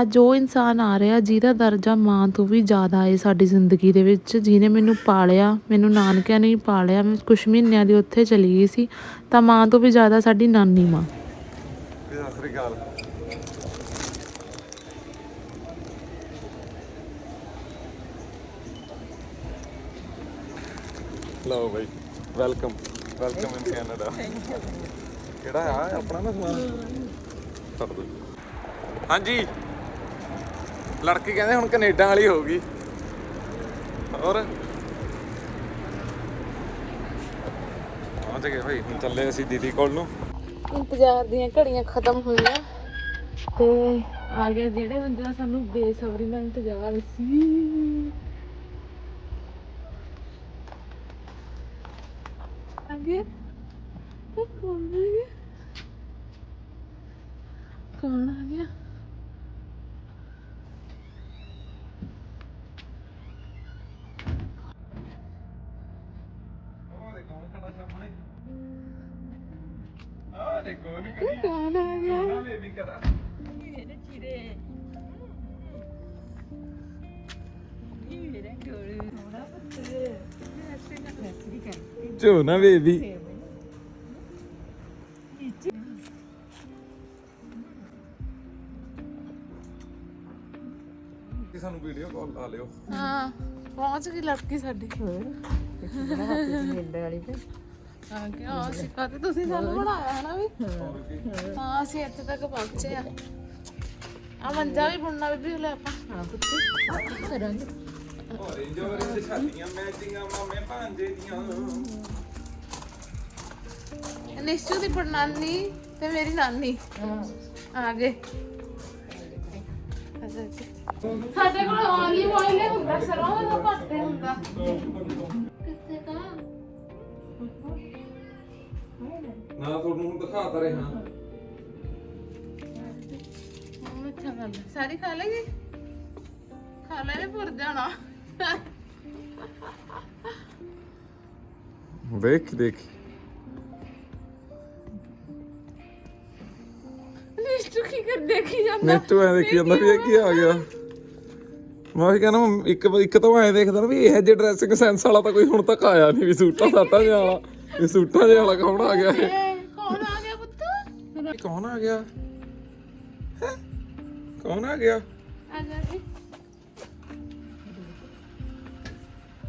ਅੱਜ ਉਹ ਇਨਸਾਨ ਆ ਰਿਹਾ ਜਿਹਦਾ ਦਰਜਾ ਮਾਂ ਤੋਂ ਵੀ ਜ਼ਿਆਦਾ ਹੈ ਸਾਡੀ ਜ਼ਿੰਦਗੀ ਦੇ ਵਿੱਚ। ਜਿਹਨੇ ਮੈਨੂੰ ਪਾਲਿਆ ਮੈਨੂੰ ਨਾਨਕਿਆਂ ਨੇ ਹੀ ਪਾਲਿਆ ਮੈਂ ਕੁਛ ਮਹੀਨਿਆਂ ਦੀ ਉੱਥੇ ਚਲੀ ਗਈ ਸੀ ਤਾਂ ਮਾਂ ਤੋਂ ਵੀ ਜ਼ਿਆਦਾ ਸਾਡੀ ਨਾਨੀ ਮਾਂ। ਸਤਿ ਸ੍ਰੀ ਅਕਾਲ ਲਓ ਬਾਈ ਵੈਲਕਮ ਵੈਲਕਮ ਇਨ ਕੈਨੇਡਾ ਕਿਹੜਾ ਆ? ਆਪਣਾ ਨਾ ਸਮਾਨ। ਛੱਡ ਦੋ। ਹਾਂਜੀ। ਲੜਕੀ ਕਹਿੰਦੇ ਹੁਣ ਕੈਨੇਡਾ ਵਾਲੀ ਹੋਊਗੀ ਹੋਰ? ਪਹੁੰਚ ਗਏ ਭਾਈ, ਹੁਣ ਚੱਲੇ ਅਸੀਂ ਦੀਦੀ ਕੋਲ ਨੂੰ। ਇੰਤਜ਼ਾਰ ਦੀਆਂ ਘੜੀਆਂ ਖਤਮ ਹੋਈਆਂ। ਤੇ ਆ ਗਿਆ ਜਿਹੜੇ ਬੰਦੇ ਦਾ ਸਾਨੂੰ ਬੇਸਬਰੀ ਨਾਲ ਇੰਤਜ਼ਾਰ ਸੀ। ਆ ਝੋਨਾ ਬੇਬੀ ਸਾਨੂੰ ਵੀਡੀਓ ਕਾਲ ਲਾ ਲਿਓ। ਹਾਂ ਪਹੁੰਚ ਗਈ ਲੜਕੀ ਸਾਡੀ। ਹਾਂ ਕਿ ਅਸੀਂ ਕਹਤੇ ਤੁਸੀਂ ਸਾਨੂੰ ਬਣਾਇਆ ਹੈ ਨਾ ਵੀ? ਹਾਂ ਅਸੀਂ ਇੱਥੇ ਤੱਕ ਪਹੁੰਚੇ ਆ। ਆ ਮੰਜਾ ਵੀ ਬੁਣਨਾ ਵੀ ਲੈ ਆਪਾਂ। ਹਾਂ ਔਰੇਂਜ ਔਰੇਂਜ ਛਾਤੀਆਂ ਮੈਚਿੰਗਾਂ ਮਾਮੇ ਭਾਂਜੇ ਦੀਆਂ। ਨਿਸ਼ਚੂ ਦੀ ਪੜਨਾਨੀ ਤੇ ਮੇਰੀ ਨਾਨੀ। ਆ ਗਏ ਅੱਛਾ, ਅੱਛਾ। ਸਾਡੇ ਕੋਲ ਓਨਲੀ ਆਇਲ ਹੁੰਦਾ ਸਰੋਂ ਦਾ ਪੱਤੇ ਹੁੰਦਾ। ਕਿੱਥੇ ਕਾ ਨਾ ਤੁਹਾਨੂੰ ਹੁਣ ਦਿਖਾਤਾ ਰਿਹਾ। ਮਿੱਠਾ ਕਰ ਲੈ ਸਾਰੀ ਖਾ ਲੇਗੀ ਖਾ ਲੈ ਭੁਰ ਜਾਣਾ। ਦੇਖ ਦੇਖ ਨਿਸ਼ਚੂ ਕੀ ਕਰ ਦੇਖੀ ਜਾਂਦਾ? ਨੈਟੂ ਐ ਦੇਖੀ ਜਾਂਦਾ ਵੀ ਇਹ ਕੀ ਆ ਗਿਆ। ਮੈਂ ਵੀ ਕਹਿੰਦਾ ਇੱਕ ਇੱਕ ਤਾਂ ਐ ਦੇਖਦਾ ਨਾ ਵੀ ਇਹ ਜੇ ਡਰੈਸਿੰਗ ਸੈਂਸ ਵਾਲਾ ਤਾਂ ਕੋਈ ਹੁਣ ਤੱਕ ਆਇਆ ਨਹੀਂ ਵੀ ਸੂਟਾਂ ਸਾਟਾਂ ਜਿਹਾ ਵਾਲਾ ਇਹ ਸੂਟਾਂ ਜਿਹਾ ਵਾਲਾ ਕੌਣ ਆ ਗਿਆ ਇਹ? ਏ, ਕੌਣ ਆ ਗਿਆ ਪੁੱਤ? ਇਹ ਕੌਣ ਆ ਗਿਆ? ਹੈਂ? ਕੌਣ ਆ ਗਿਆ? ਆ ਜਾ ਜੀ।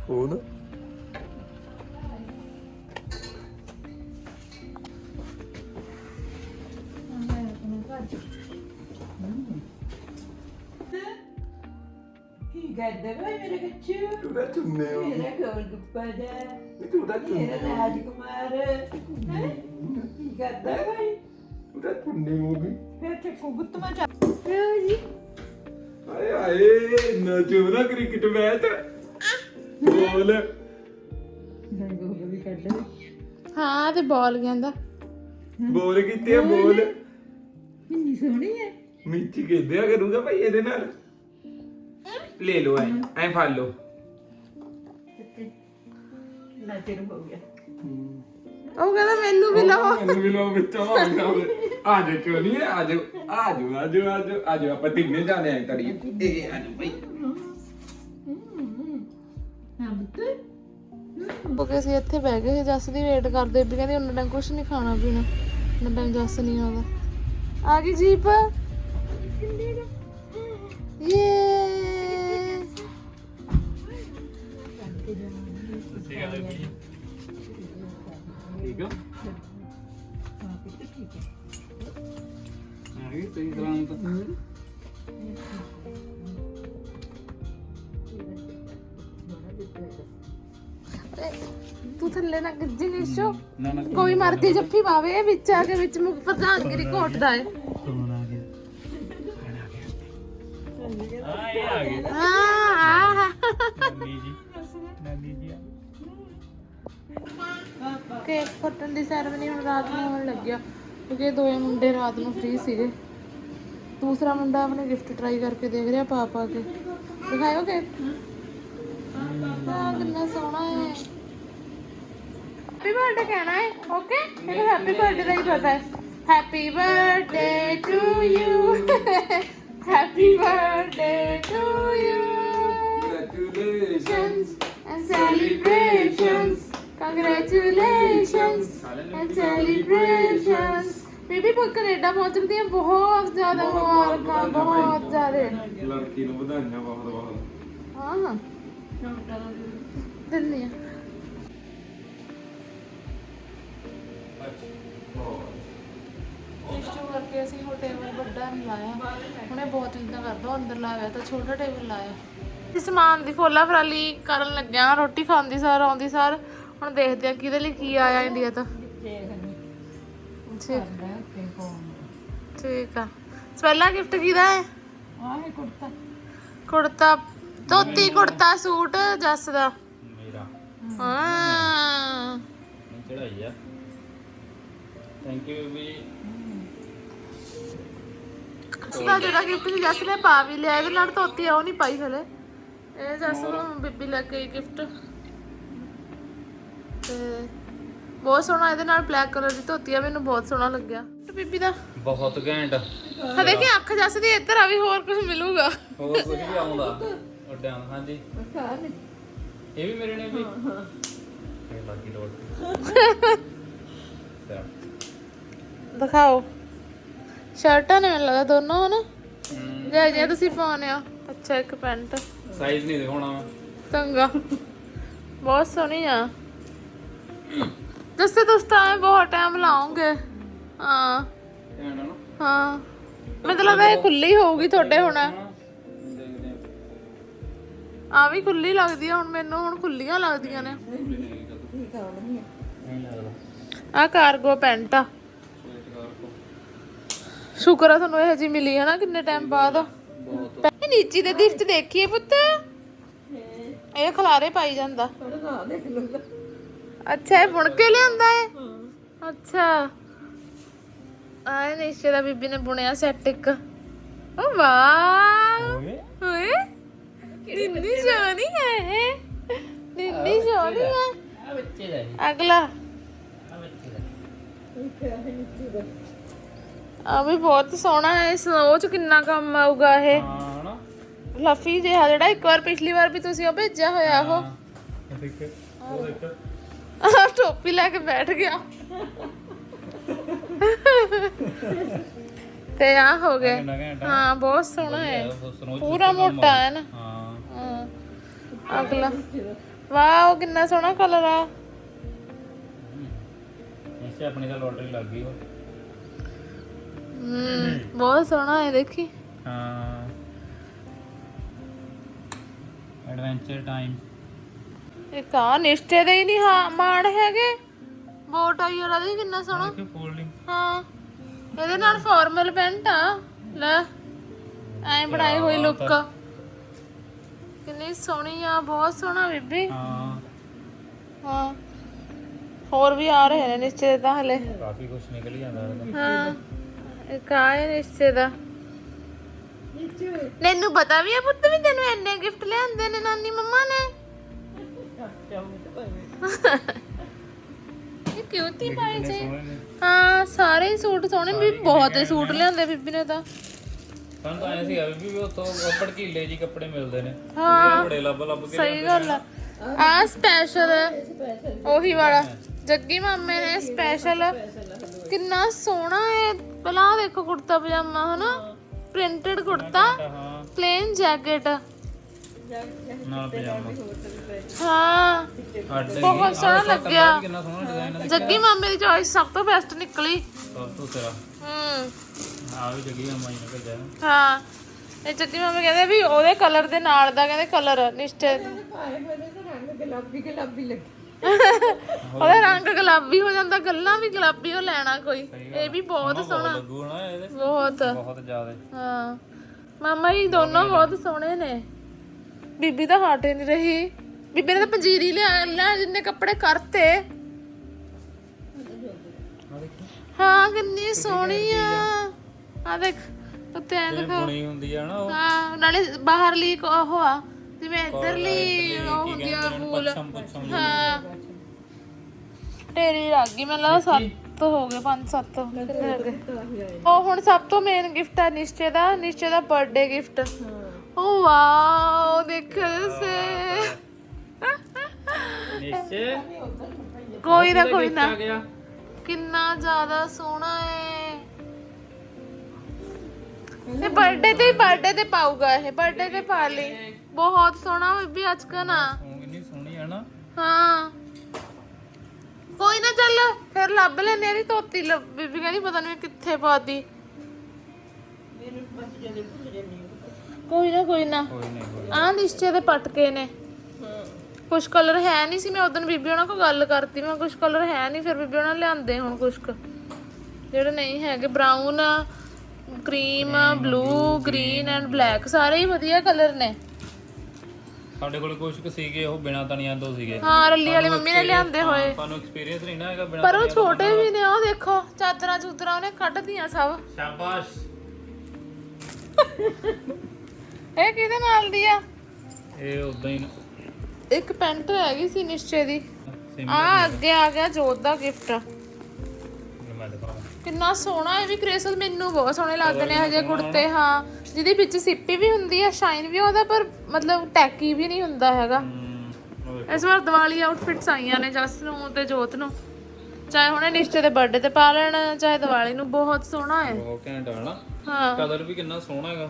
ਕੌਣ ਕੀ ਕਰਦੇ ਵੇ ਮੇਰੇ ਬੱਚੂ ਤੂੰ ਤਾਂ ਚੁੰਨੇ ਹੋ ਮੇਰਾ ਕੋਲ ਗੁੱਪਾ ਜਾ ਤੂੰ ਤਾਂ ਮੇਰਾ ਰਾਜਕੁਮਾਰ। ਹੈਂ? ਕੀ ਕਰਦਾ ਭਾਈ। ਤੂੰ ਤਾਂ ਚੁੰਨੇ ਹੋ ਗਈ। ਫਿਰ ਤੇ ਕੁਗਤ ਮਾ ਚਾ ਜੀ? ਆਏ ਆਏ ਨਾ ਚੋਰਾ ਕ੍ਰਿਕਟ ਮੈਚ ਬੋਲ। ਹਾਂ ਤੇ ਬਾਲ ਕਹਿੰਦਾ। ਬੋਲ ਕੀਤੇ ਆ ਬੋਲ। ਕਿੰਨੀ ਸੋਹਣੀ ਹੈ ਮਿੱਠੀ ਕਹਿੰਦੇ ਆ ਕਰੂਗਾ ਭਾਈ ਇਹਦੇ ਨਾਲ? ਲੈ ਲੋ ਐ ਐ ਫੜ ਲੋ ਨਾ ਤੇਰ ਹੋ ਗਿਆ। ਉਹ ਕਹਿੰਦਾ ਮੈਨੂੰ ਵੀ ਲਓ। ਮੈਨੂੰ ਵੀ ਲੋ ਵਿੱਚ ਆ ਆ ਜਾ ਚੋਨੀ ਆ ਜਾ ਆ ਜਾ ਆ ਜਾ ਆ ਜਾ ਆ ਜਾ ਆਪਾਂ ਤਿੰਨੇ ਜਾਣੇ ਆਏ ਤੜੀ ਇਹ ਆ ਜਾ ਭਾਈ। ਉਹ ਅਸੀਂ ਇੱਥੇ ਬਹਿ ਗਏ ਸੀ ਜੱਸ ਦੀ ਵੇਟ ਕਰਦੇ ਵੀ ਕਹਿੰਦੇ ਉਹਨਾਂ ਟਾਈਮ ਕੁਝ ਨਹੀਂ ਖਾਣਾ ਪੀਣਾ। ਉਹਨਾਂ ਟਾਈਮ ਜੱਸ ਨਹੀਂ ਆਉਂਦਾ। ਆ ਗਈ ਜੀਪ। ਯੇ ਠੀਕ ਆ? ਹਾਂ ਪੁੱਤ ਠੀਕ ਹੈ ਆ ਗਈ ਸਹੀ ਤਰ੍ਹਾਂ ਤਾਂ ਤੂੰ ਥੱਲੇ ਨਾ ਗਿੱਜੀ ਨਿਸ਼ੋ ਨਾ ਨਾ ਕੋਈ ਮਰਦੀ ਜੱਫੀ ਪਾਵੇ ਵਿੱਚ ਆ ਕੇ ਵਿੱਚ ਮੁਖ ਪ੍ਰਧਾਨਗਿਰੀ ਘੋਟਦਾ ਹੈ ਹਾਂ ਆ ਕੇਕ ਫਟਣ ਦੀ ਸੈਰਮਨੀ ਹੁਣ ਰਾਤ ਨੂੰ ਹੋਣ ਲੱਗਿਆ ਕਿਉਂਕਿ ਦੋਵੇਂ ਮੁੰਡੇ ਰਾਤ ਨੂੰ ਫ੍ਰੀ ਸੀਗੇ। ਦੂਸਰਾ ਮੁੰਡਾ ਆਪਣੇ ਗਿਫਟ ਟਰਾਈ ਕਰਕੇ ਦੇਖ ਰਿਹਾ ਪਾ ਪਾ ਕੇ। ਦਿਖਾਇਓ ਕੇਕ ਆ ਕਿੰਨਾ ਸੋਹਣਾ ਹੈ ਹੈਪੀ ਬਰਥਡੇ ਕਹਿਣਾ ਹੈ ਓਕੇ ਇਹਨੂੰ ਹੈਪੀ ਬਰਥਡੇ ਦਾ ਹੀ ਪਤਾ ਹੈ। Happy birthday to you happy birthday to you congratulations and celebrations. Congratulations and celebrations. ਬੀਬੀ ਪੁੱਤ ਕੈਨੇਡਾ ਪਹੁੰਚਣ ਦੀਆਂ ਬਹੁਤ ਜ਼ਿਆਦਾ ਮੁਬਾਰਕਾਂ ਬਹੁਤ ਜ਼ਿਆਦਾ। ਲੜਕੀ ਨੂੰ ਵਧਾਈਆਂ ਬਹੁਤ ਬਹੁਤ ਹਾਂ ਹਾਂ। ਦਿੰਨੀ ਆ। ਇਸ਼ੂ ਕਰਕੇ ਅਸੀਂ ਉਹ ਟੇਬਲ ਵੱਡਾ ਨਹੀਂ ਲਾਇਆ। ਹੁਣੇ ਬਹੁਤ ਇੰਦਾ ਕਰਦਾ ਅੰਦਰ ਲਾਇਆ ਤਾਂ ਛੋਟਾ ਟੇਬਲ ਲਾਇਆ। ਇਸ ਸਮਾਨ ਦੀ ਫੋਲਾ ਫਰਾਲੀ ਕਰਨ ਲੱਗਿਆ ਰੋਟੀ ਖਾਂਦੀ ਸਾਰ ਆਉਂਦੀ ਸਾਰ। ਹੁਣ ਦੇਖਦੇ ਆ ਕਿਹਦੇ ਲਈ ਕੀ ਆਇਆ ਇੰਡੀਆ ਤੋਂ। ਠੀਕ। ਠੀਕ ਆ। ਪਹਿਲਾ ਗਿਫਟ ਕਿਹਦਾ ਹੈ? ਆਹ ਕੁੜਤਾ। ਕੁੜਤਾ ਧੋਤੀ ਕੁੜਤਾ ਸੂਟ ਜੱਸ ਦਾ। ਮੇਰਾ। ਹਾਂ। ਚੜਾਈ ਆ। ਥੈਂਕ ਯੂ ਵੀ ਸਦਾ ਜਿਹੜਾ ਗਿਫਟ ਸੀ ਜੱਸ ਨੇ ਪਾ ਵੀ ਲਿਆ ਇਹਦੇ ਨਾਲ ਧੋਤੀ ਆ ਉਹ ਨਹੀਂ ਪਾਈ ਹਲੇ। ਇਹ ਜੱਸ ਨੂੰ ਬੀਬੀ ਲੈ ਕੇ ਗਿਫਟ ਤੇ ਬਹੁਤ ਸੋਹਣਾ ਇਹਦੇ ਨਾਲ ਬਲੈਕ ਕਲਰ ਦੀ ਧੋਤੀ ਆ ਮੈਨੂੰ ਬਹੁਤ ਸੋਹਣਾ ਲੱਗਿਆ। ਤੇ ਬੀਬੀ ਦਾ। ਬਹੁਤ ਘੈਂਟ। ਹਾਂ ਦੇਖੀ ਅੱਖ ਜੱਸ ਦੀ ਇੱਧਰ ਆ ਵੀ ਹੋਰ ਕੁਝ ਮਿਲੂਗਾ? ਹੋਰ ਕੁਝ ਵੀ ਆਉਂਦਾ। ਉੱਡਿਆਂ ਦਾ, ਹਾਂਜੀ। ਇਹ ਵੀ ਮੇਰੇ ਨੇ ਵੀ? ਇਹ ਲੱਗੀ ਲੋੜ। ਤੇ ਦਿਖਾਓ। ਸ਼ਰਟਾਂ ਨੇ ਮੈਨੂੰ ਦੋਨੋਂ ਹਨ? ਜੇ ਜੇ ਤੁਸੀਂ ਪਾਉਣੇ ਆ। ਅੱਛਾ ਇੱਕ ਪੈਂਟ। ਸਾਈਜ਼ ਨਹੀਂ ਦਿਖਾਉਣਾ ਮੈਂ। ਚੰਗਾ। ਬਹੁਤ ਸੋਹਣੀ ਆ। ਜਿਸसे ਤੁਸੀਂ ਤਾਂ ਬਹੁਤ ਟਾਈਮ ਲਾਉਂਗੇ ਹਾਂ। ਹਾਂ। ਲੱਗਦਾ ਇਹ ਖੁੱਲੀ ਹੋਊਗੀ ਤੁਹਾਡੇ ਹੁਣ। ਆ ਵੀ ਖੁੱਲੀ ਲੱਗਦੀ ਆ ਹੁਣ ਮੈਨੂੰ ਹੁਣ ਖੁੱਲੀਆਂ ਲੱਗਦੀਆਂ ਨੇ। ਆ ਕਾਰਗੋ ਪੈਂਟ ਆ। ਸ਼ੁਕਰ ਆ ਤੁਹਾਨੂੰ ਇਹ ਜੀ ਮਿਲੀ ਹੈ ਨਾ ਕਿੰਨੇ ਟਾਈਮ ਬਾਅਦ। ਬਹੁਤ ਇਹ ਨੀਚੀ ਦੇ ਚ ਦੇਖੀਏ ਪੁੱਤ। ਇਹ ਖਲਾਰੇ ਪਾਈ ਜਾਂਦਾ। ਅੱਛਾ ਇਹ ਬੁਣ ਕੇ ਲਿਆਂਦਾ ਹੈ ਅੱਛਾ। ਆਏ ਨੀਚੇ ਦਾ ਬੀਬੀ ਨੇ ਬੁਣਿਆ ਸੈੱਟ ਇੱਕ। ਓ ਵਾਹ। ਓਏ। ਨਿੰਨੀ ਸੋਹਣੀ ਹੈ ਇਹ ਨਿੰਨੀ ਸੋਹਣੀ ਹੈ ਆ ਬੱਚੇ ਦਾ ਇਹ, ਅਗਲਾ ਆ ਬੱਚੇ ਦਾ ਆ ਵੀ ਬਹੁਤ ਸੋਹਣਾ ਹੈ ਇਸ ਉਹ ਚ ਕਿੰਨਾ ਕੰਮ ਆਊਗਾ ਇਹ ਹਾਂ ਨਾ ਫਲਫੀ ਜਿਹਾ ਜਿਹੜਾ ਇੱਕ ਵਾਰ ਪਿਛਲੀ ਵਾਰ ਵੀ ਤੁਸੀਂ ਉਹ ਭੇਜਿਆ ਹੋਇਆ ਉਹ ਇਹ ਦੇਖ ਉਹ ਦੇਖ ਆਹ ਟੋਪੀ ਲੈ ਕੇ ਬੈਠ ਗਿਆ ਤੇ ਆ ਹੋ ਗਏ ਕਿੰਨਾ ਘੈਂਟ ਆ ਹਾਂ ਬਹੁਤ ਸੋਹਣਾ ਹੈ ਸਨੋਚ ਪੂਰਾ ਮੋਟਾ ਹੈ ਨਾ ਹਾਂ ਹਾਂ ਅਗਲਾ। ਵਾਓ ਕਿੰਨਾ ਸੋਹਣਾ ਕਲਰ ਆ। ਇਸੇ ਆਪਣੀ ਤਾਂ ਲੋਟਰੀ ਲੱਗ ਗਈ ਉਹ। ਹਮ, ਬਹੁਤ ਸੋਹਣਾ ਹੈ ਦੇਖੀ। ਹਾਂ। ਐਡਵੈਂਚਰ ਟਾਈਮ ਇੱਕ ਆ ਨਿਸ਼ਟੇ ਦੇ ਹੀ ਨਹੀਂ ਹਾਂ ਮਾਣ ਹੈਗੇ। ਬੋਟ ਆਈ ਵਾਲਾ ਦੇ ਕਿੰਨਾ ਸੋਹਣਾ। ਫੋਲਡਿੰਗ ਹਾਂ ਇਹਦੇ ਨਾਲ ਫਾਰਮਲ ਪੈਂਟ ਆ। ਲੈ ਐਂ ਬਣਾਈ ਹੋਈ ਲੁੱਕ ਕਿੰਨੀ ਸੋਹਣੀ ਆ ਬਹੁਤ ਸੋਹਣਾ ਬੀਬੀ। ਹਾਂ। ਹਾਂ। ਹੋਰ ਵੀ ਆ ਰਹੇ ਨੇ ਨਿਸ਼ਚੇ ਤਾਂ ਹਲੇ। ਕਾਫੀ ਕੁਝ ਨਿਕਲ ਜਾਂਦਾ ਇਹਦਾ ਹਾਂ ਇੱਕ ਆਏ ਨਿਸ਼ਚੇ ਦਾ। ਨੈਨੂੰ ਪਤਾ ਵੀ ਆ ਪੁੱਤ ਵੀ ਤੈਨੂੰ ਐਨੇ ਗਿਫਟ ਲਿਆਂਦੇ ਨੇ ਨਾਨੀ ਮੰਮਾ ਨੇ। ਇਹ ਕਿਉਂ ਤੀ ਪਾਏ ਜੇ? ਹਾਂ ਸਾਰੇ ਸੂਟ ਸੋਹਣੇ ਵੀ ਬਹੁਤ ਸੂਟ ਲਿਆਂਦੇ ਬੀਬੀ ਨੇ ਤਾਂ। ਸਾਨੂੰ ਤਾਂ ਐ ਸੀਗਾ ਵੀ ਵੀ ਉੱਥੋਂ ਭੜਕੀਲੇ ਜੀ ਕੱਪੜੇ ਮਿਲਦੇ ਨੇ। ਹਾਂ। ਬੜੇ ਲੱਭ ਲੱਭ ਕੇ ਸਹੀ ਗੱਲ ਆ। ਆ। ਸਪੈਸ਼ਲ ਉਹੀ ਵਾਲਾ। ਜੱਗੀ ਮਾਮੇ ਨੇ ਸਪੈਸ਼ਲ ਕਿੰਨਾ ਸੋਹਣਾ ਹੈ ਆਹ ਦੇਖੋ ਕੁੜਤਾ ਪਜਾਮਾ ਹਨਾ? ਪ੍ਰਿੰਟਡ ਕੁੜਤਾ ਪਲੇਨ ਜੈਕਟ ਨਾਲ ਪਜਾਮਾ। ਹਾਂ। ਬਹੁਤ ਸੋਹਣਾ ਲੱਗਿਆ। ਜੱਗੀ ਮਾਮੇ ਦੀ ਚੋਇਸ ਸਭ ਤੋਂ ਬੈਸਟ ਨਿਕਲੀ। ਸਭ ਤੋਂ ਤੇਰਾ ਹੂੰ। ਨੇ ਭੇਜਿਆ। ਹਾਂ ਇਹ ਜੱਗੀ ਮਾਮੇ ਕਹਿੰਦੇ ਵੀ ਉਹਦੇ ਕਲਰ ਦੇ ਨਾਲ ਦਾ ਕਹਿੰਦੇ ਕਲਰ ਨਿਸ਼ਚੈ। ਉਹਦਾ ਰੰਗ ਗੁਲਾਬੀ ਹੋ ਜਾਂਦਾ ਗੱਲਾਂ ਵੀ ਗੁਲਾਬੀ ਹੋ ਲੈਣਾ ਕੋਈ। ਇਹ ਵੀ ਬਹੁਤ ਸੋਹਣਾ। ਲੱਗੂ ਨਾ ਇਹਦੇ। ਬਹੁਤ। ਬਹੁਤ ਜ਼ਿਆਦਾ। ਹਾਂ। ਮਾਮਾ ਜੀ ਦੋਨੋਂ ਬਹੁਤ ਸੋਹਣੇ ਨੇ। ਬੀਬੀ ਤਾਂ ਹਟ ਹੀ ਨਹੀਂ ਰਹੀ। ਬੀਬੀ ਨੇ ਤਾਂ ਪੰਜੀਰੀ ਲਿਆ ਲਿਆ ਜਿੰਨੇ ਕੱਪੜੇ ਕਰਤੇ। ਹਾਂ ਕਿੰਨੀ ਸੋਹਣੀ ਆ। ਆ ਦੇਖ ਉੱਤੇ ਐ ਇਹ ਦਿਖਾ ਬੁਣੀ ਹੁੰਦੀ ਆ ਨਾ ਉਹ। ਹਾਂ ਨਾਲੇ ਬਾਹਰਲੀ ਕੋ- ਉਹ ਆ ਜਿਵੇਂ ਇਧਰਲੀ ਉਹ ਹੁੰਦੀ ਆ ਪੱਛਮ ਪੱਛਮ ਹਾਂ। ਤੇਰੀ ਲੱਗ ਗਈ ਮੈਨੂੰ ਲੱਗਦਾ ਸੱਤ ਸੱਤ ਹੋ ਗਏ ਪੰਜ ਸੱਤ ਕਿੰਨੇ ਹੋ ਗਏ। ਉਹ ਹੁਣ ਸਭ ਤੋਂ ਮੇਨ ਗਿਫਟ ਆ ਨਿਸ਼ਚੇ ਦਾ ਨਿਸ਼ਚੇ ਦਾ ਬਰਥਡੇ ਗਿਫਟ ਓ ਵਾਓ ਦੇਖੋ ਸੇ ਨਿਸ਼ਚੇ? ਕੋਈ ਨਾ ਕੋਈ ਨਾ। ਕਿੰਨਾ ਜ਼ਿਆਦਾ ਸੋਹਣਾ ਹੈ ਇਹ ਬਰਥਡੇ ਤੇ ਬਰਥਡੇ ਤੇ ਪਾਊਗਾ ਇਹ ਬਰਥਡੇ ਤੇ ਪਾ ਲਈ। ਬਹੁਤ ਸੋਹਣਾ ਬੀਬੀ ਅੱਜ ਕਾ ਨਾ। ਤੂੰ ਕਿੰਨੀ ਸੋਹਣੀ ਹੈ ਨਾ। ਹਾਂ। ਕੋਈ ਨਾ ਚੱਲ ਫਿਰ ਲੱਭ ਲੈਨੇ ਆ ਦੀ ਤੋਤੀ ਲੱਭ- ਬੀਬੀ ਕਹਿੰਦੀ ਪਤਾ ਨਹੀਂ ਕਿੱਥੇ ਪਾਤੀ। ਕੋਈ ਨਾ ਕੋਈ ਨਾ। ਕੋਈ ਨਹੀਂ ਕੋਈ ਆ ਨਿਸ਼ਚੇ ਦੇ ਪਟਕੇ ਨੇ। ਕੁਝ ਕਲਰ ਹੈ ਨਹੀਂ ਸੀ ਮੈਂ ਉਦੋਂ ਬੀਬੀ ਉਹਨਾਂ ਕੋਲ ਗੱਲ ਕਰਤੀ। ਮੈਂ ਕੁਝ ਕਲਰ ਹੈ ਨਹੀਂ ਫਿਰ ਬੀਬੀ ਉਹਨਾਂ ਲਿਆਂਦੇ ਹੁਣ ਕੁਝ ਕੁ। ਜਿਹੜੇ ਨਹੀਂ ਹੈਗੇ brown cream blue green and black ਸਾਰੇ ਹੀ ਵਧੀਆ ਕਲਰ ਨੇ। ਸਾਡੇ ਕੋਲ ਕੁਝ ਕੁ ਸੀਗੇ ਉਹ ਬਿਨਾ ਤਣੀਆਂ ਤੋਂ ਸੀਗੇ। ਹਾਂ ਰੱਲੀ ਵਾਲੀ ਮੰਮੀ ਨੇ ਲਿਆਂਦੇ ਹੋਏ। ਤੁਹਾਨੂੰ ਐਕਸਪੀਰੀਅੰਸ ਨਹੀਂ ਨਾ ਹੈਗਾ ਬਿਨਾ ਪਰ ਉਹ ਛੋਟੇ ਵੀ ਨੇ ਉਹ ਦੇਖੋ ਚਾਦਰਾਂ ਚੂਦਰਾਂ ਉਹਨੇ ਕੱਢਦੀਆਂ ਸਭ। ਸ਼ਾਬਾਸ਼। ਇਹ ਕਿਹਦੇ ਨਾਲ ਦੀ ਆ? ਇਹ ਉਦਾਂ ਹੀ ਇੱਕ ਪੈਂਟ ਹੈਗੀ ਸੀ ਨਿਸ਼ਚੇ ਦੀ। ਸਿਮ ਆ। ਅੱਗੇ ਆ ਗਿਆ ਜੋਤ ਦਾ ਗਿਫਟ ਮੈਂ ਦਿਖਾਵਾਂ। ਕਿੰਨਾ ਸੋਹਣਾ ਇਹ ਵੀ ਕ੍ਰੇਸਲ ਮੈਨੂੰ ਬਹੁਤ ਸੋਹਣੇ ਲੱਗਦੇ ਨੇ ਹਜੇ ਕੁੜਤੇ ਹਾਂ। ਜਿਹਦੇ ਵਿੱਚ ਸਿੱਪੀ ਵੀ ਹੁੰਦੀ ਆ ਸ਼ਾਈਨ ਵੀ ਉਹਦਾ ਪਰ ਮਤਲਬ ਟੈਕੀ ਵੀ ਨਹੀਂ ਹੁੰਦਾ ਹੈਗਾ। ਇਸ ਵਾਰ ਦੀਵਾਲੀ ਆਊਟਫਿਟਸ ਆਈਆਂ ਨੇ ਜਸ ਨੂੰ ਤੇ ਜੋਤ ਨੂੰ। ਚਾਹੇ ਹੁਣੇ ਨਿਸ਼ਚੇ ਦੇ ਬਰਥਡੇ ਤੇ ਪਾ ਲੈਣ ਚਾਹੇ ਦੀਵਾਲੀ ਨੂੰ ਬਹੁਤ ਸੋਹਣਾ ਹੈ। ਬਹੁਤ ਘੈਂਟ ਆ ਨਾ। ਹਾਂ। ਕਲਰ ਵੀ ਕਿੰਨਾ ਸੋਹਣਾ ਹੈਗਾ।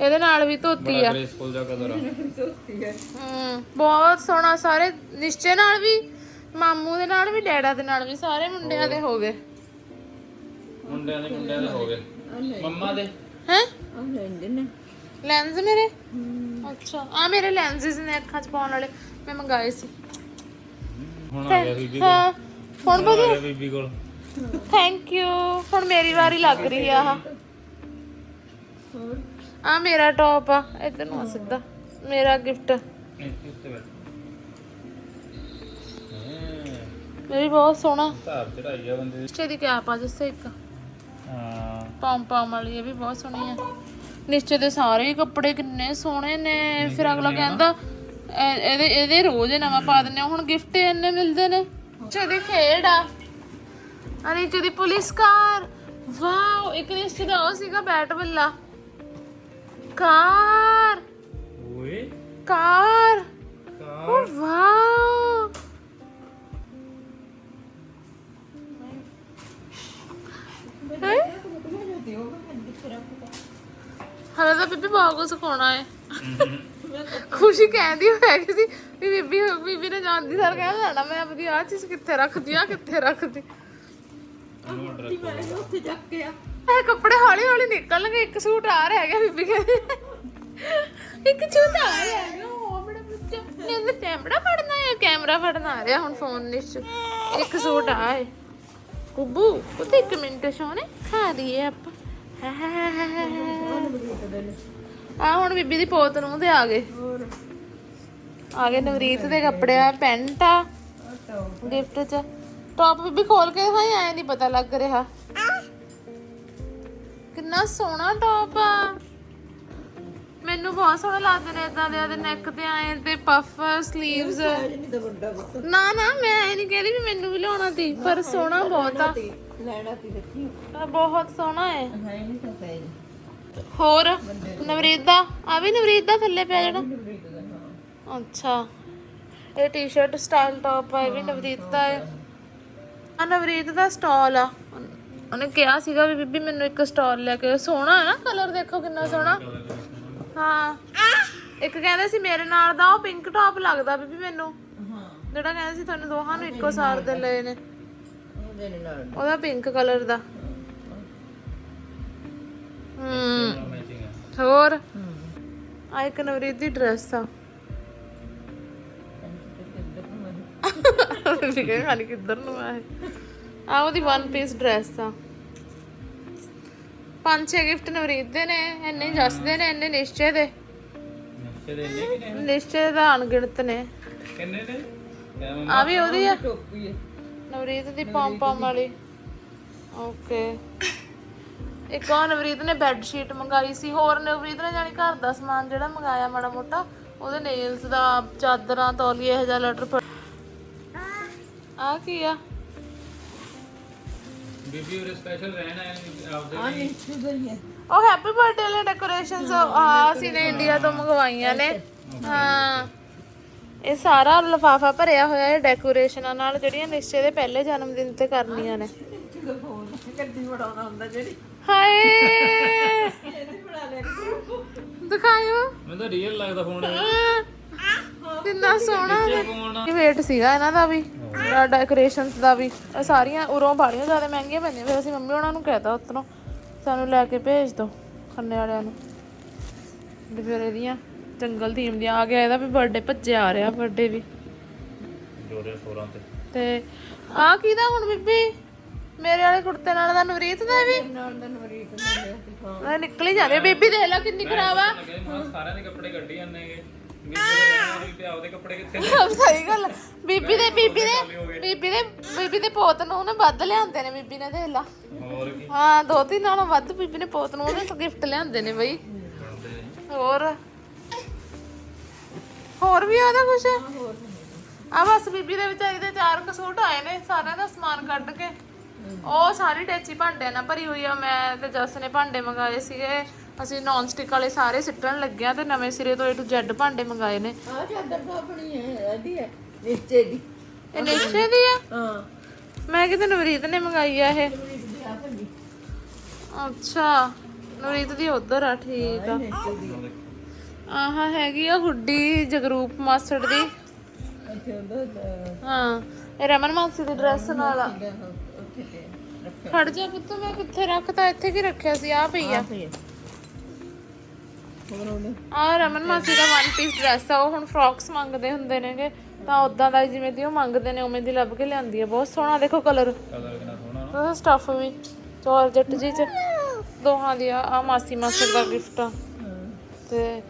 ਇਹਦੇ ਨਾਲ ਵੀ ਧੋਤੀ ਆ। ਗ੍ਰੇਸਫੁਲ ਜਿਹਾ ਕਲਰ ਆ। ਹਮ ਬਹੁਤ ਸੋਹਣਾ ਸਾਰੇ ਨਿਸ਼ਚੇ ਨਾਲ ਵੀ ਮਾਮੂ ਦੇ ਨਾਲ ਵੀ ਡੈਡਾ ਦੇ ਨਾਲ ਵੀ ਸਾਰੇ ਮੁੰਡਿਆਂ ਦੇ ਹੋ ਗਏ। ਮੁੰਡਿਆਂ ਦੇ ਮੁੰਡਿਆਂ ਦੇ ਹੋ ਗਏ। ਮੰਮਾ ਦੇ? ਹੈ? ਲੈਂਸ ਮੇਰੇ? ਅੱਛਾ ਆ ਮੇਰੇ ਲੈਂਸਿਸ ਨੇ ਅੱਖਾਂ 'ਚ ਪਾਉਣ ਵਾਲੇ ਮੈਂ ਮੰਗਾਏ ਸੀ। ਹੁਣ ਆ ਗਿਆ ਬੀਬੀ ਕੋਲ। ਹਾਂ ਹੁਣ ਆ ਗਿਆ ਬੀਬੀ ਕੋਲ। ਥੈਂਕ ਯੂ ਹੁਣ ਮੇਰੀ ਵਾਰੀ ਲੱਗ ਰਹੀ ਆ ਆਹ। ਆ ਮੇਰਾ ਟੌਪ ਆ ਇਧਰ ਨੂੰ ਆ ਸਿੱਧਾ। ਮੇਰਾ ਗਿਫਟ ਮੇਰੀ ਬਹੁਤ ਸੋਹਣਾ। ਧਾਰ ਚੜਾਈ ਆ ਬੰਦੇ ਦੀ। ਨਿਸ਼ਚੇ ਦੀ ਕੈਪ ਆ ਜਿਸ ਇੱਕ। ਹਾਂ। ਪੌਮ ਪੌਮ ਵਾਲੀ ਇਹ ਵੀ ਬਹੁਤ ਸੋਹਣੀ ਆ। ਨਿਸ਼ਚੇ ਦੇ ਸਾਰੇ ਹੀ ਕੱਪੜੇ ਕਿੰਨੇ ਸੋਹਣੇ ਨੇ। ਫਿਰ ਅਗਲਾ ਕਹਿੰਦਾ ਇਹ- ਇਹਦੇ ਇਹਦੇ ਰੋਜ਼ ਹੀ ਨਵਾਂ ਪਾ ਦਿੰਦੇ ਆ। ਹੁਣ ਗਿਫਟ ਇੰਨੇ ਮਿਲਦੇ ਨੇ। ਨਿਸ਼ਚੇ ਦੀ ਖੇਡ ਆ। ਆ ਨਿਸ਼ਚੇ ਦੀ ਪੁਲਿਸ ਕਾਰ। ਵਾਓ ਇੱਕ ਨਿਸ਼ਚੇ ਦਾ ਉਹ ਸੀਗਾ ਬੈਟ ਬੱਲਾ ਕਾਰ। ਓਏ। ਕਾਰ। ਹਾਲੇ ਤਾਂ ਬੀਬੀ ਬਹੁਤ ਕੁਝ ਸਿਖਾਉਣਾ ਹੈ ਖੁਸ਼ੀ ਕਹਿੰਦੀ ਹੋਏਗੀ ਸੀ ਵੀ ਬੀਬੀ ਬੀਬੀ ਨੇ ਜਾਣਦੀ ਸਰ ਕਹਿੰਦਾ ਸਾਡਾ ਮੈਂ ਆਪਣੀ ਆਹ ਚੀਜ਼ ਕਿੱਥੇ ਰੱਖਦੀ ਆ ਕਿੱਥੇ ਰੱਖਦੀ। ਇਹ ਕੱਪੜੇ ਹੌਲੀ ਹੌਲੀ ਨਿਕਲਣਗੇ ਇੱਕ ਸੂਟ ਆ ਰਿਹਾ ਹੈਗਾ ਬੀਬੀ ਕਹਿੰਦੀ। ਇੱਕ ਸੂਟ ਆ ਰਿਹਾ ਹੈਗਾ ਉਹ ਬੜਾ ਬੱਚਾ ਨੇ ਕੈਮਰਾ ਫੜਨਾ ਹੈ ਕੈਮਰਾ ਫੜਨਾ ਆ ਰਿਹਾ ਹੁਣ ਫੋਨ ਨਿਸ਼ ਇੱਕ ਸੂਟ ਆ ਹੈ ਕੁੱਬੂ ਉਹ ਤੇ ਇੱਕ ਮਿੰਟ ਸੋਨੇ ਖਾ ਦਈਏ ਆਪਾਂ। ਆ ਹੁਣ ਬੀਬੀ ਦੀ ਪੋਤ ਨੂੰ ਦੇ ਆ ਗਏ। ਆ ਗਏ ਨਵਰੀਤ ਦੇ ਕੱਪੜੇ ਆ ਪੈਂਟ ਆ। ਗਿਫਟ ਚ। ਟੌਪ ਬੀਬੀ ਖੋਲ ਕੇ ਦਿਖਾਈ ਐ ਨਹੀਂ ਪਤਾ ਲੱਗ ਰਿਹਾ। ਕਿੰਨਾ ਸੋਹਣਾ ਟੌਪ ਆ। ਮੈਨੂੰ ਬਹੁਤ ਸੋਹਣੇ ਲੱਗਦੇ ਨੇ ਇਦਾਂ ਦੇ ਨੈਕ ਤੇ ਆਏ ਤੇ ਪਫ ਸਲੀਵਸ ਨਾ ਨਾ ਮੈਂ ਇਹ ਨਹੀਂ ਕਹਿੰਦੀ ਵੀ ਮੈਨੂੰ ਵੀ ਲਿਆਉਣਾ ਸੀ ਪਰ ਸੋਹਣਾ ਬਹੁਤ ਆ। ਲੈਣਾ ਤੀ ਰੱਖੀ ਆ ਬਹੁਤ ਸੋਹਣਾ ਹੈ। ਹੈ ਨਹੀਂ ਤਾਂ ਪੈ ਹੋਰ ਨਵਰੀਤ? ਦਾ ਆ ਵੀ ਨਵਰੀਤ ਦਾ ਥੱਲੇ ਪਿਆ ਜਿਹੜਾ ਅੱਛਾ। ਇਹ ਟੀ-ਸ਼ਰਟ ਸਟਾਈਲ ਟੌਪ ਆ ਇਹ ਵੀ ਨਵਰੀਤ ਦਾ ਹੈ। ਆ ਨਵਰੀਤ ਦਾ ਸਟਾਲ ਆ। ਉਹਨੇ ਕਿਹਾ ਸੀਗਾ ਵੀ ਬੀਬੀ ਮੈਨੂੰ ਇੱਕ ਸਟਾਲ ਲੈ ਕੇ। ਸੋਹਣਾ ਹੈ ਨਾ ਕਲਰ ਦੇਖੋ ਕਿੰਨਾ ਸੋਹਣਾ। ਹਾਂ। ਇੱਕ ਕਹਿੰਦੇ ਸੀ ਮੇਰੇ ਨਾਲ ਦਾ ਉਹ ਪਿੰਕ ਟੌਪ ਲੱਗਦਾ ਬੀਬੀ ਮੈਨੂੰ। ਜਿਹੜਾ ਕਹਿੰਦੇ ਸੀ ਤੁਹਾਨੂੰ ਦੋਹਾਂ ਨੂੰ ਇੱਕੋ ਸਾਰ ਦੇ ਲਏ ਨੇ। ਉਹਦਾ ਪਿੰਕ ਕਲਰ ਦਾ। ਹੂੰ। ਮੈਚਿੰਗ ਹੈ ਹੋਰ? ਆ ਇੱਕ ਨਵਰੀਤ ਦੀ ਡਰੈਸ ਆ। ਵੀ ਕਹਿੰਦੇ ਖਾਲੀ ਕਿੱਧਰ ਨੂੰ ਆ ਇਹ? ਆ ਉਹਦੀ ਵਨ ਪੀਸ ਡਰੈਸ ਆ। ਪੰਜ ਛੇ ਗਿਫਟ ਨਵਰੀਤ ਦੇ ਨੇ ਇੰਨੇ ਹੀ ਜੱਸਦੇ ਨੇ ਇੰਨੇ ਨਿਸ਼ਚੇ ਦੇ। ਨਿਸ਼ਚੇ ਦੇ ਇੰਨੇ ਕਿਨੇ ਨਿਸ਼ਚੇ ਦਾ ਅਣਗਿਣਤ ਨੇ। ਕਿੰਨੇ ਨੇ? ਕਿਆ ਮੰਮਾ? ਆ ਵੀ ਉਹਦੀ ਆ। ਟੋਪੀ ਹੈ ਨਵਰੀਤ ਦੀ ਵਾਲੀ। ਓਕੇ ਇੱਕ ਉਹ ਨਵਰੀਤ ਨੇ ਬੈੱਡ ਸ਼ੀਟ ਮੰਗਾਈ ਸੀ ਹੋਰ ਨਵਰੀਤ ਨੇ ਜਾਨੀ ਘਰ ਦਾ ਸਮਾਨ ਜਿਹੜਾ ਮੰਗਾਇਆ ਮਾੜਾ ਮੋਟਾ ਉਹਦੇ ਨੇਲਸ ਦਾ ਚਾਦਰਾਂ ਤੌਲੀਏ ਹਜ਼ਾਰ ਲੈਟਰ ਆ ਕੀ ਆ? ਬੀਬੀ ਉਰੇ ਸਪੈਸ਼ਲ ਰਹਿਣਾ ਹੈ ਆਪਦੇ ਆ ਲਈ। ਉਹ ਹੈਪੀ ਬਰਥਡੇ ਵਾਲੇ ਡੈਕੋਰੇਸ਼ਨਸ ਆ ਅਸੀਂ ਨੇ ਇੰਡੀਆ ਤੋਂ ਮੰਗਵਾਈਆਂ ਨੇ। ਹਾਂ। ਇਹ ਸਾਰਾ ਲਫਾਫਾ ਭਰਿਆ ਹੋਇਆ ਹੈ ਡੈਕੋਰੇਸ਼ਨਾਂ ਨਾਲ ਜਿਹੜੀਆਂ ਨਿਸ਼ਚੇ ਦੇ ਪਹਿਲੇ ਜਨਮ ਦਿਨ ਤੇ ਕਰਨੀਆਂ ਨੇ। ਗੱਡੀ ਬਣਾਉਣਾ ਹੁੰਦਾ ਜਿਹੜੀ। ਹਾਏ ਇਹਨੇ ਬਣਾ ਲਿਆ ਕਿ ਦਿਖਾਇਓ। ਮੈਨੂੰ ਤਾਂ ਰੀਅਲ ਲੱਗਦਾ ਫੋਨ ਕਿੰਨਾ ਸੋਹਣਾ ਫੋਨ ਇਹ ਵੇਟ ਸੀਗਾ ਇਹਨਾਂ ਦਾ ਵੀ ਡੈਕੋਰੇਸ਼ਨਸ ਦਾ ਵੀ। ਇਹ ਸਾਰੀਆਂ ਉਰੋਂ ਬਾੜੀਆਂ ਜ਼ਿਆਦਾ ਮਹਿੰਗੀਆਂ ਪੈਂਦੀਆਂ ਫਿਰ ਅਸੀਂ ਮੰਮੀ ਉਹਨਾਂ ਨੂੰ ਕਹਿਤਾ ਉਤਰੋਂ ਸਾਨੂੰ ਲੈ ਕੇ ਭੇਜ ਦਿਓ ਖੰਨੇ ਵਾਲਿਆਂ ਨੂੰ। ਤੇ ਫਿਰ ਇਹਦੀਆਂ ਜੰਗਲ ਥੀਮ ਦੀਆਂ ਆ ਗਿਆ ਇਹਦਾ ਵੀ ਬਰਥਡੇ ਭੱਜੇ ਆ ਰਿਹਾ ਬਰਥਡੇ ਵੀ। ਜੋਰੇ ਫੋਰਾਂ ਤੇ। ਤੇ ਆ ਕਿਹਦਾ ਹੁਣ ਬੀਬੀ? ਮੇਰੇ ਵਾਲੇ ਕੁੜਤੇ ਨਾਲ ਦਾ ਨਵਰੀਤ ਦਾ ਵੀ? ਉਹ ਨਿਕਲ ਹੀ। ਜਾਂਦੇ ਬੀਬੀ ਦੇਖ ਲੈ ਕਿੰਨੀ ਖਰਾਬ ਆ। ਮਾਂ ਸਾਰਿਆਂ ਦੇ ਕੱਪੜੇ ਕੱਢੀ ਜਾਂਦੇਗੇ ਬੀਬੀ ਦੇ ਰਹਿਣ ਵੀ ਤੇ ਆਪਦੇ ਕੱਪੜੇ ਕਿੱਥੇ ਨੇ? ਸਹੀ ਗੱਲ ਬੀਬੀ ਦੇ ਬੀਬੀ ਦੇ ਬੀਬੀ ਦੇ ਬੀਬੀ ਦੇ ਪੋਤ ਨੂੰ ਉਹਨੇ ਵੱਧ ਲਿਆਂਦੇ ਨੇ ਬੀਬੀ ਨੇ ਦੇਖ ਲਾ। ਹੋਰ ਕੀ? ਹਾਂ ਦੋ ਤਿੰਨ ਨਾਲੋਂ ਵੱਧ ਬੀਬੀ ਨੇ ਪੋਤ ਨੂੰ ਉਹਨੇ ਗਿਫਟ ਲਿਆਂਦੇ ਨੇ ਬਈ। ਹੋਰ? ਹੋਰ ਵੀ ਆਦਾ ਕੁਛ? ਆ ਬਸ ਬੀਬੀ ਦੇ ਵਿਚਾਰੀ ਦੇ ਚਾਰ ਕੁ ਸੂਟ ਆਏ ਨੇ ਸਾਰਿਆਂ ਦਾ ਸਮਾਨ ਕੱਢ ਕੇ। ਉਹ ਸਾਰੀ ਟੈਚੀ ਭਾਂਡਿਆਂ ਨਾਲ ਭਰੀ ਹੋਈ ਆ। ਮੈਂ ਤੇ ਜਸ ਨੇ ਭਾਂਡੇ ਮੰਗਾਏ ਸੀਗੇ। ਅਸੀਂ ਨੌਨ ਸਟਿਕ ਵਾਲੇ ਸਾਰੇ ਸਿੱਟਣ ਲੱਗਿਆ ਤੇ ਨਵੇਂ ਸਿਰੇ ਤੋਂ A to Z ਭਾਂਡੇ ਮੰਗਾਏ ਨੇ। ਆ ਚਾਦਰ ਤਾਂ ਆਪਣੀ ਹੈ ਇਹਦੀ ਹੈ ਨਿਸ਼ਚੇ ਦੀ। ਇਹ ਨਿਸ਼ਚੇ ਦੀ ਆ? ਹਾਂ। ਮੈਂ ਕਿਤੇ ਨਵਰੀਤ ਨੇ ਮੰਗਾਈ ਆ ਇਹ। ਨਵਰੀ ਦੀ ਆ ਭੰਡੀ। ਅੱਛਾ ਨਵਰੀਤ ਦੀ ਉਧਰ ਆ ਠੀਕ ਆ। ਦੀ ਆਹ ਹੈਗੀ ਆ ਹੁੱਡੀ ਜਗਰੂਪ ਮਾਸਟਰ ਦੀ। ਇੱਥੇ ਉਹਦਾ ਹਾਂ ਇਹ ਰਮਨ ਮਾਸੀ ਦੀ ਡਰੈਸ ਨਾਲ ਆ। ਖੜ ਜਾ ਪੁੱਤ ਮੈਂ ਕਿੱਥੇ ਰੱਖਤਾ? ਇੱਥੇ ਕੀ ਰੱਖਿਆ ਸੀ? ਆ। ਪਈ ਆ। ਪਿਆ ਹੋਰ ਉਹਨੇ? ਆ ਰਮਨ ਮਾਸੀ ਦਾ ਵਨ ਪੀਸ ਡਰੈਸ ਆ ਉਹ ਹੁਣ ਫਰੌਕਸ ਮੰਗਦੇ ਹੁੰਦੇ ਨੇਗੇ। ਤਾਂ ਉਦਾਂ ਦਾ ਜਿਵੇਂ ਦੀ ਉਹ ਮੰਗਦੇ ਨੇ ਉਵੇਂ ਦੀ ਲੱਭ ਕੇ ਲਿਆਂਦੀ ਆ। ਬਹੁਤ ਸੋਹਣਾ ਦੇਖੋ ਕਲਰ ਕਲਰ ਕਿੰਨਾ ਸੋਹਣਾ ਸਟਫ ਵੀ ਚੌਰ ਜੱਟ ਜੀ ਚ ਦੋਹਾਂ ਦੀ ਆ ਆਹ ਮਾਸੀ ਮਾਸਟਰ ਦਾ ਗਿਫਟ ਆ। ਤੇ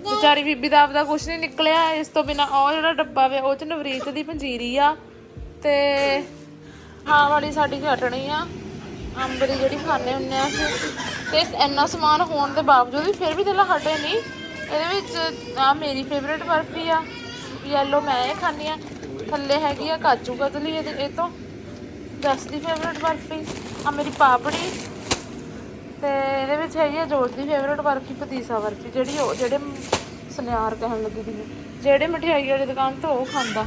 ਵਿਚਾਰੀ ਬੀਬੀ ਦਾ ਆਪਦਾ ਕੁਝ ਨਹੀਂ ਨਿਕਲਿਆ ਇਸ ਤੋਂ ਬਿਨਾ ਉਹ ਜਿਹੜਾ ਡੱਬਾ ਵੇ ਉਹ ਚ ਨਵਰੀਤ ਦੀ ਪੰਜੀਰੀ ਆ। ਤੇ ਆਹ ਵਾਲੀ ਸਾਡੀ ਚਟਣੀ ਆ। ਅੰਬ ਦੀ ਜਿਹੜੀ ਖਾਣੇ ਹੁੰਨੇ ਆ ਅਸੀਂ। ਤੇ ਇੰਨਾ ਸਮਾਨ ਹੋਣ ਦੇ ਬਾਵਜੂਦ ਵੀ ਫਿਰ ਵੀ ਦਿਲ ਹਟੇ ਨਹੀਂ। ਇਹਦੇ ਵਿੱਚ ਆ ਮੇਰੀ ਫੇਵਰੇਟ ਬਰਫੀ ਆ। ਯੈਲੋ ਮੈਂ ਇਹ ਖਾਂਦੀ ਆ। ਥੱਲੇ ਹੈਗੀ ਆ ਕਾਜੂ ਕਤਲੀ ਇਹਦੇ, ਇਹ ਤੋਂ। ਜਸ ਦੀ ਫੇਵਰੇਟ ਬਰਫੀ ਆ ਮੇਰੀ ਪਾਪੜੀ। ਤੇ ਇਹਦੇ ਵਿੱਚ ਹੈਗੀ ਆ ਜੋਤ ਦੀ ਫੇਵਰੇਟ ਬਰਫੀ ਪਤੀਸਾ ਬਰਫੀ ਜਿਹੜੀ ਉਹ, ਜਿਹੜੇ ਸੁਨਿਆਰ ਕਹਿਣ ਲੱਗੀ ਦੀ ਜਿਹੜੇ ਮਠਿਆਈ ਵਾਲੀ ਦੁਕਾਨ ਤੋਂ ਉਹ ਖਾਂਦਾ।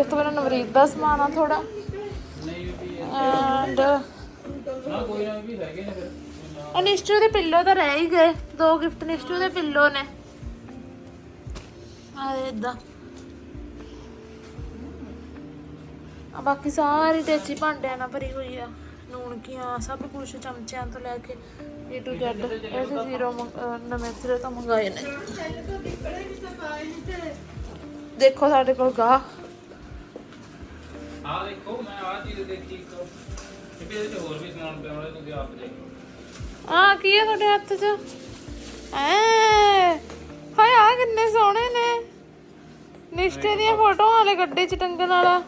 ਇਸ ਤੋਂ ਬਿਨਾਂ ਨਵਰੀਤ ਦਾ ਸਮਾਨ ਆ ਥੋੜਾ ਐਂਡ ਉਹ uh, ਨਿਸ਼ਚੂ ਦੇ ਪਿੱਲੋ ਤਾਂ ਰਹਿ ਹੀ ਗਏ। ਦੋ ਗਿਫਟ ਨਿਸ਼ਚੂ ਦੇ ਪਿੱਲੋ ਨੇ। ਆ ਇਦਾਂ ਆ ਬਾਕੀ ਸਾਰੀ ਟੇਚੀ ਭਾਂਡਿਆਂ ਨਾਲ ਭਰੀ ਹੋਈ ਆ। ਨੂਣਕੀਆਂ ਸਭ ਕੁਝ ਚਮਚਿਆਂ ਤੋਂ ਲੈ ਕੇ A to Z ਐਸੇ ਜ਼ੀਰੋ ਨਵੇਂ ਸਿਰੇ ਤੋਂ ਮੰਗਾਏ ਨੇ। ਦੇਖੋ ਸਾਡੇ ਕੋਲ ਗਾਹ। ਆਹ ਦੇਖੋ ਮੈਂ ਆਹ ਚੀਜ਼ ਦੇਖੀ ਇੱਕ। ਬੀਬੀ ਇਹਦੇ ਚ ਹੋਰ ਵੀ ਸਮਾਨ ਪਿਆ ਹੋਣਾ ਤੁਸੀਂ ਆਪ ਦੇਖੋ। ਆ ਕੀ ਹੈ ਤੁਹਾਡੇ ਹੱਥ 'ਚ? ਐ। ਹਾਏ ਆ ਕਿੰਨੇ ਸੋਹਣੇ ਨੇ। ਨਿਸ਼ਚੇ ਦੀਆਂ ਫੋਟੋਆਂ ਵਾਲੇ ਗੱਡੇ 'ਚ ਟੰਗਣ ਵਾਲਾ।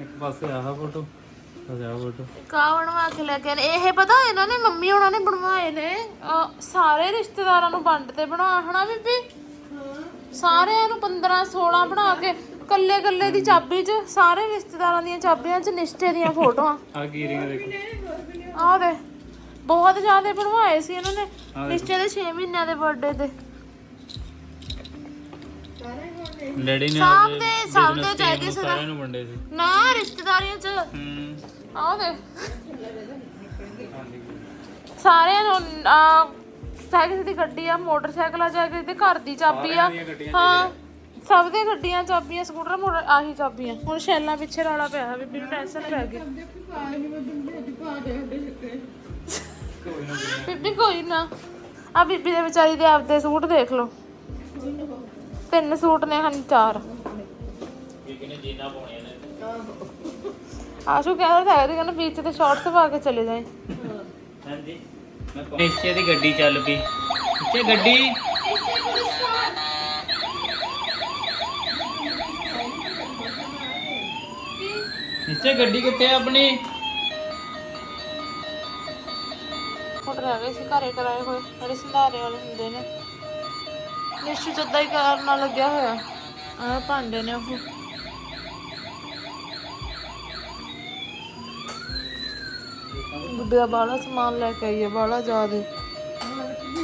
ਇੱਕ ਪਾਸੇ ਆਹ ਫੋਟੋ ਤੇ ਆਹ ਫੋਟੋ। ਕਾ ਬਣਵਾ ਕੇ ਲੈ ਕੇ ਆਏ? ਨੇ? ਇਹ ਪਤਾ ਇਹਨਾਂ ਨੇ ਮੰਮੀ ਉਹਨਾਂ ਨੇ ਬਣਵਾਏ ਨੇ। ਅਹ ਸਾਰੇ ਰਿਸ਼ਤੇਦਾਰਾਂ ਨੂੰ ਵੰਡ ਤੇ ਬਣਾ ਹਨਾ ਬੀਬੀ? ਸਾਰਿਆਂ ਨੂੰ 15 16 ਬਣਾ ਕੇ। ਕੱਲੇ ਕੱਲੇ ਦੀ ਚਾਬੀ 'ਚ ਸਾਰੇ ਰਿਸ਼ਤੇਦਾਰਾਂ ਦੀਆਂ ਚਾਬੀਆਂ 'ਚ ਨਿਸ਼ਚੇ ਦੀਆਂ ਫੋਟੋਆਂ। ਆਹ ਕੀ ਰਿੰਗ ਦੇਖੋ। ਆਹ ਦੇ। ਬਹੁਤ ਜ਼ਿਆਦਾ ਬਣਵਾਏ ਸੀ ਇਹਨਾਂ ਨੇ। ਨਿਸ਼ਚੇ ਦੇ 6 ਮਹੀਨਿਆਂ ਦੇ ਬਰਥਡੇ ਤੇ। ਡੈਡੀ ਨੇ ਸਭ ਦੇ ਸਭ ਦੇ ਚਾਹੀਦੇ ਸੀ ਸਾਰਿਆਂ ਨੂੰ ਵੰਡੇ ਸੀ। ਨਾ ਰਿਸ਼ਤੇਦਾਰੀਆਂ 'ਚ। ਹੂੰ। ਆਹ ਦੇ। ਸਾਰਿਆਂ ਨੂੰ ਆ ਕਿਸੇ ਦੀ ਗੱਡੀ ਆ ਮੋਟਰਸਾਈਕਲ ਆ ਚਾਹੇ ਕਿਸੇ ਦੇ ਘਰ ਦੀ ਚਾਬੀ ਆ। ਹਾਂ। ਸਭ ਦੇ ਗੱਡੀਆਂ, ਚਾਬੀਆਂ, ਸਕੂਟਰ, ਮੋਟਰ, ਆਹੀ ਚਾਬੀਆਂ। ਹੁਣ ਸ਼ੈਲਾਂ ਪਿੱਛੇ ਰੌਲਾ ਪਿਆ ਬੀਬੀ ਨੂੰ ਟੈਨਸ਼ਨ ਪੈ ਗਈ। ਬੀਬੀ, ਕੋਈ ਨਾ। ਆ ਬੀਬੀ ਦੇ ਵਿਚਾਰੀ ਦੇ ਆਪਦੇ ਸੂਟ ਦੇਖ ਲਓ। ਤਿੰਨ ਸੂਟ ਨੇ, ਹਨ ਚਾਰ। ਬੀਬੀ ਨੇ ਜੀਨਾ ਪਾਉਣੀਆਂ ਨੇ ਆਸ਼ੂ ਕਹਿ ਰਿਹਾ था ਕਹਿੰਦਾ ਬੀਚ ਤੇ ਸ਼ਾਰਟਸ ਪਾ ਕੇ ਚਲੇ ਜਾਏ। ਹਾਂਜੀ। ਮੈਂ ਨਿਸ਼ਚੇ ਦੀ ਗੱਡੀ ਚੱਲ ਪਈ। ਨਿਸ਼ਚੇ ਗੱਡੀ। ਨਿਸ਼ਚੇ ਗੱਡੀ ਕਿੱਥੇ ਆ ਆਪਣੀ? ਹੁਣ ਰਹਿ ਗਏ ਸੀ ਘਰੇ ਕਰਾਏ ਹੋਏ। ਜਿਹੜੇ ਸੰਧਾਰੇ ਵਾਲੇ ਹੁੰਦੇ ਨੇ। ਨਿਸ਼ਚੂ ਜੱਦਾ ਹੀ ਕਾਰ ਨਾਲ ਲੱਗਿਆ ਹੋਇਆ। ਆਹ ਭਾਂਡੇ ਨੇ ਉਹ। ਗੁੱਡੇ ਦਾ ਬਾਹਲਾ ਸਮਾਨ ਲੈ ਕੇ ਆਈਏ ਬਾਹਲਾ ਜ਼ਿਆਦੇ।